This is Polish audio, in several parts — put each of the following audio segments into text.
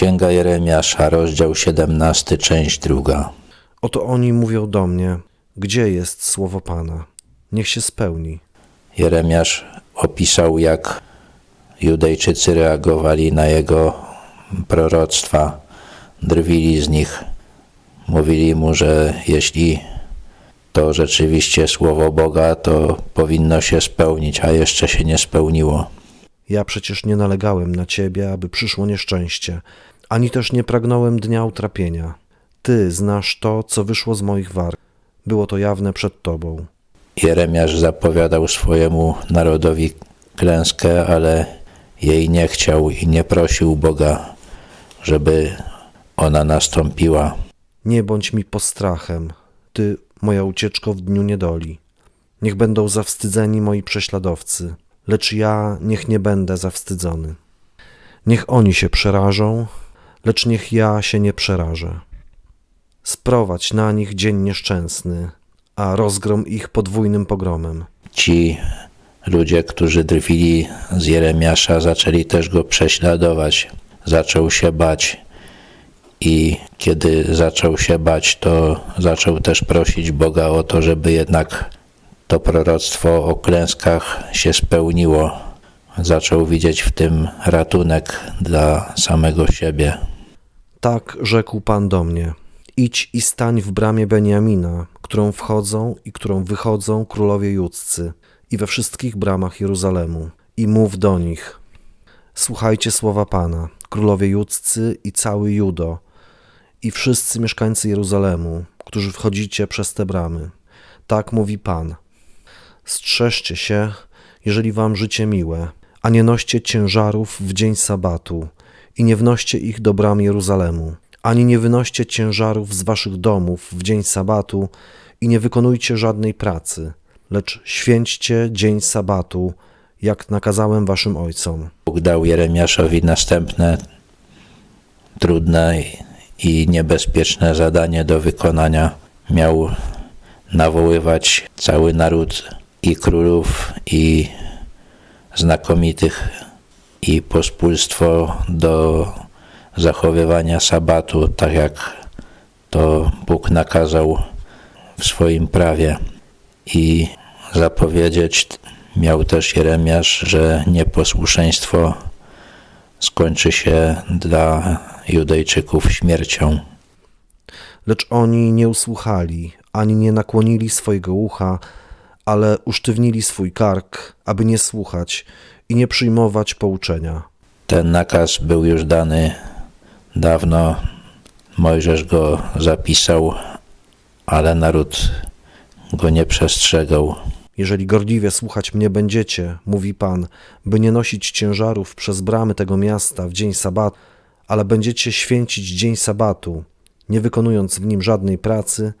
Księga Jeremiasza, rozdział 17, część druga. Oto oni mówią do mnie, gdzie jest słowo Pana? Niech się spełni. Jeremiasz opisał, jak Judejczycy reagowali na jego proroctwa, drwili z nich. Mówili mu, że jeśli to rzeczywiście słowo Boga, to powinno się spełnić, a jeszcze się nie spełniło. Ja przecież nie nalegałem na ciebie, aby przyszło nieszczęście, ani też nie pragnąłem dnia utrapienia. Ty znasz to, co wyszło z moich warg. Było to jawne przed tobą. Jeremiasz zapowiadał swojemu narodowi klęskę, ale jej nie chciał i nie prosił Boga, żeby ona nastąpiła. Nie bądź mi postrachem, ty, moja ucieczko w dniu niedoli. Niech będą zawstydzeni moi prześladowcy, lecz ja niech nie będę zawstydzony. Niech oni się przerażą, lecz niech ja się nie przerażę. Sprowadź na nich dzień nieszczęsny, a rozgrom ich podwójnym pogromem. Ci ludzie, którzy drwili z Jeremiasza, zaczęli też go prześladować. Zaczął się bać. I kiedy zaczął się bać, to zaczął też prosić Boga o to, żeby jednak to proroctwo o klęskach się spełniło. Zaczął widzieć w tym ratunek dla samego siebie. Tak rzekł Pan do mnie: Idź i stań w bramie Beniamina, którą wchodzą i którą wychodzą królowie judzcy, i we wszystkich bramach Jeruzalemu, i mów do nich: Słuchajcie słowa Pana, królowie judzcy i cały Judo, i wszyscy mieszkańcy Jeruzalemu, którzy wchodzicie przez te bramy. Tak mówi Pan. Strzeżcie się, jeżeli wam życie miłe, a nie noście ciężarów w dzień sabatu i nie wnoście ich do bram Jeruzalemu, ani nie wynoście ciężarów z waszych domów w dzień sabatu i nie wykonujcie żadnej pracy, lecz święćcie dzień sabatu, jak nakazałem waszym ojcom. Bóg dał Jeremiaszowi następne trudne i niebezpieczne zadanie do wykonania. Miał nawoływać cały naród i królów, i znakomitych, i pospólstwo do zachowywania sabatu, tak jak to Bóg nakazał w swoim prawie. I zapowiedzieć miał też Jeremiasz, że nieposłuszeństwo skończy się dla Judejczyków śmiercią. Lecz oni nie usłuchali, ani nie nakłonili swojego ucha, ale usztywnili swój kark, aby nie słuchać i nie przyjmować pouczenia. Ten nakaz był już dany dawno. Mojżesz go zapisał, ale naród go nie przestrzegał. Jeżeli gorliwie słuchać mnie będziecie, mówi Pan, by nie nosić ciężarów przez bramy tego miasta w dzień sabatu, ale będziecie święcić dzień sabatu, nie wykonując w nim żadnej pracy,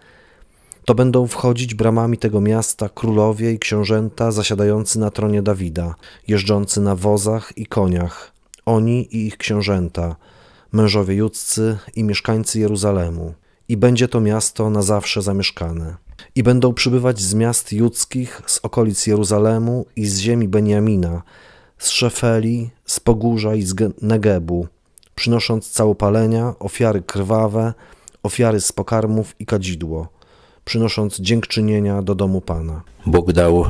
to będą wchodzić bramami tego miasta królowie i książęta zasiadający na tronie Dawida, jeżdżący na wozach i koniach, oni i ich książęta, mężowie judzcy i mieszkańcy Jeruzalemu. I będzie to miasto na zawsze zamieszkane. I będą przybywać z miast judzkich, z okolic Jeruzalemu i z ziemi Beniamina, z Szefeli, z Pogórza i z Ge- Negebu, przynosząc całopalenia, ofiary krwawe, ofiary z pokarmów i kadzidło, przynosząc dziękczynienia do domu Pana. Bóg dał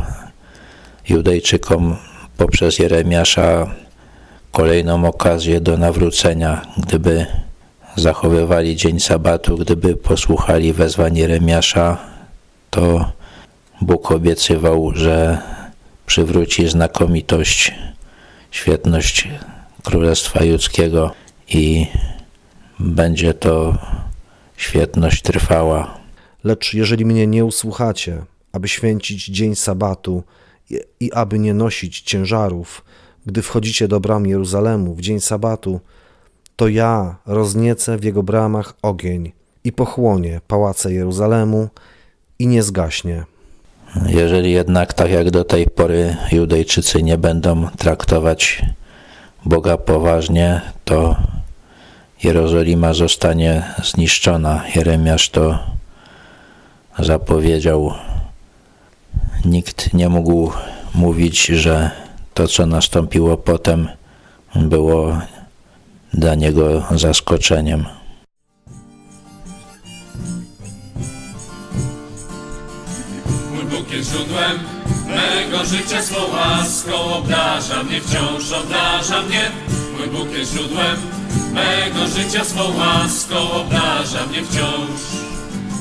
Judejczykom poprzez Jeremiasza kolejną okazję do nawrócenia, gdyby zachowywali dzień sabatu, gdyby posłuchali wezwań Jeremiasza, to Bóg obiecywał, że przywróci znakomitość, świetność Królestwa Judzkiego i będzie to świetność trwała. Lecz jeżeli mnie nie usłuchacie, aby święcić dzień sabatu i, i aby nie nosić ciężarów, gdy wchodzicie do bram Jeruzalemu w dzień sabatu, to ja rozniecę w jego bramach ogień i pochłonie pałace Jeruzalemu i nie zgaśnie. Jeżeli jednak, tak jak do tej pory, Judejczycy nie będą traktować Boga poważnie, to Jerozolima zostanie zniszczona. Jeremiasz to zapowiedział. Nikt nie mógł mówić, że to, co nastąpiło potem, było dla niego zaskoczeniem. Mój Bóg jest źródłem mego życia, swą łaską obdarza mnie, wciąż obdarza mnie. Mój Bóg jest źródłem mego życia, swą łaską obdarza mnie wciąż.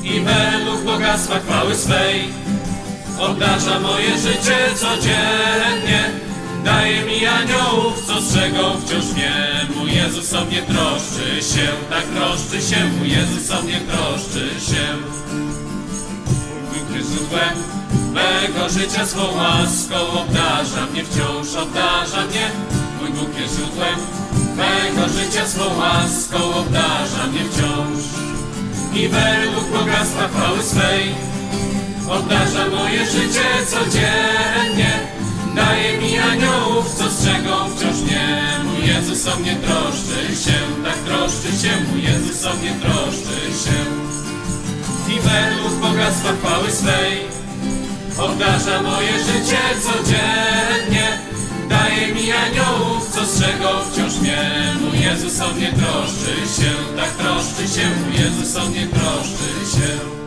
I według bogactwa chwały swej obdarza moje życie codziennie. Daje mi aniołów, co strzegą wciąż mnie. Mój Jezus o mnie troszczy się, tak troszczy się. Mój Jezus o mnie troszczy się. Jest źródłem mego życia, swą łaską obdarza mnie, wciąż obdarza mnie. Mój Bóg jest źródłem mego życia, swą łaską obdarza mnie wciąż. I według bogactwa chwały swej obdarza moje życie codziennie. Daje mi aniołów, co strzegą wciąż mnie. Mój Jezus o mnie troszczy się, tak troszczy się. Mój Jezus o mnie troszczy się i według bogactwa chwały swej obdarza moje życie codziennie. Daje mi aniołów, co strzegą wciąż mnie. Mój Jezus o mnie troszczy się, tak troszczy się. Jezus o mnie troszczy się.